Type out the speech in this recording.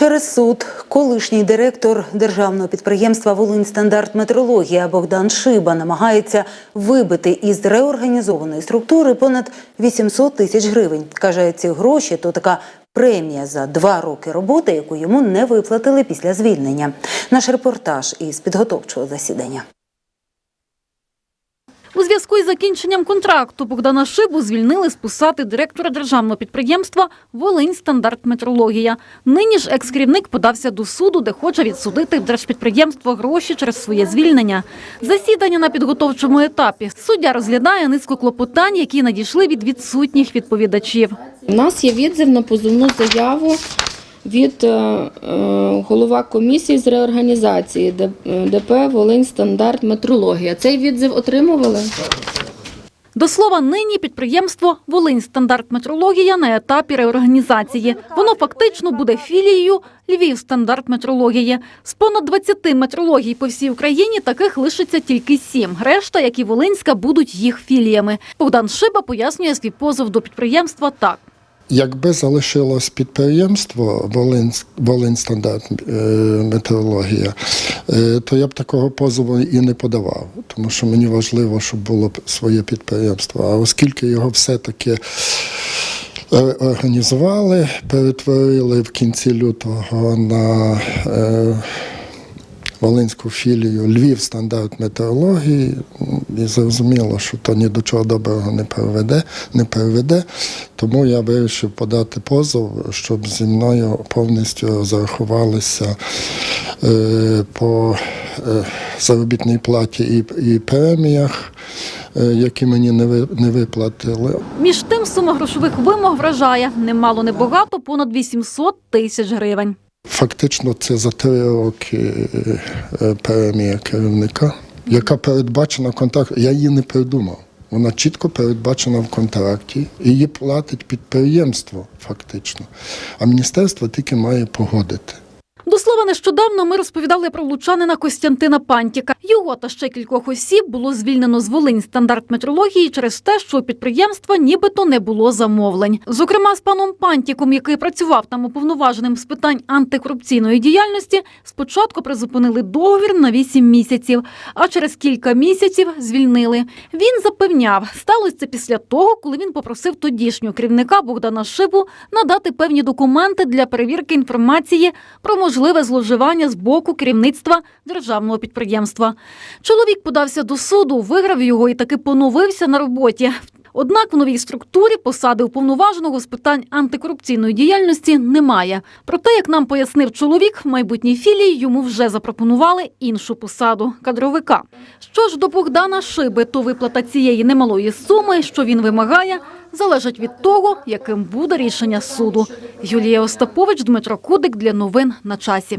Через суд колишній директор державного підприємства Волиньстандарт метрологія Богдан Шиба намагається вибити із реорганізованої структури понад 800 тисяч гривень. Каже, ці гроші то така премія за два роки роботи, яку йому не виплатили після звільнення. Наш репортаж із підготовчого засідання. У зв'язку із закінченням контракту Богдана Шибу звільнили з посади директора державного підприємства Волинь стандарт метрологія. Нині ж екс-керівник подався до суду, де хоче відсудити в держпідприємство гроші через своє звільнення. Засідання на підготовчому етапі. Суддя розглядає низку клопотань, які надійшли від відсутніх відповідачів. У нас є відзив на позовну заяву від е, е, голова комісії з реорганізації е, ДП Волинь стандарт метрологія. Цей відзив отримували? До слова, нині підприємство Волинь стандарт метрологія на етапі реорганізації. Воно фактично буде філією Львів стандарт метрології. З понад 20 метрологій по всій Україні таких лишиться тільки сім. Решта, як і Волинська, будуть їх філіями. Богдан Шиба пояснює свій позов до підприємства так. Якби залишилось підприємство Волинь, Волинь стандарт е, метеорологія, е, то я б такого позову і не подавав, тому що мені важливо, щоб було б своє підприємство. А оскільки його все-таки е, організували, перетворили в кінці лютого на е, Волинську філію Львів стандарт метеорології, і зрозуміло, що то ні до чого доброго не приведе, не приведе. Тому я вирішив подати позов, щоб зі мною повністю зарахувалися е, по е, заробітній платі і, і преміях, е, які мені не, ви, не виплатили. Між тим сума грошових вимог вражає немало небагато, понад 800 тисяч гривень. Фактично, це за три роки перемія керівника, яка передбачена в контракті. Я її не придумав. Вона чітко передбачена в контракті, і її платить підприємство, фактично. А міністерство тільки має погодити. До слова, нещодавно ми розповідали про лучанина Костянтина Пантіка. Його та ще кількох осіб було звільнено з Волинь стандарт метрології через те, що у підприємства нібито не було замовлень. Зокрема, з паном Пантіком, який працював там уповноваженим з питань антикорупційної діяльності, спочатку призупинили договір на 8 місяців, а через кілька місяців звільнили. Він запевняв, сталося це після того, коли він попросив тодішнього керівника Богдана Шибу надати певні документи для перевірки інформації про можливе зловживання з боку керівництва державного підприємства. Чоловік подався до суду, виграв його і таки поновився на роботі. Однак в новій структурі посади уповноваженого з питань антикорупційної діяльності немає. Проте, як нам пояснив чоловік, в майбутній філії йому вже запропонували іншу посаду кадровика. Що ж до Богдана Шиби, то виплата цієї немалої суми, що він вимагає, залежить від того, яким буде рішення суду. Юлія Остапович, Дмитро Кудик для новин на часі.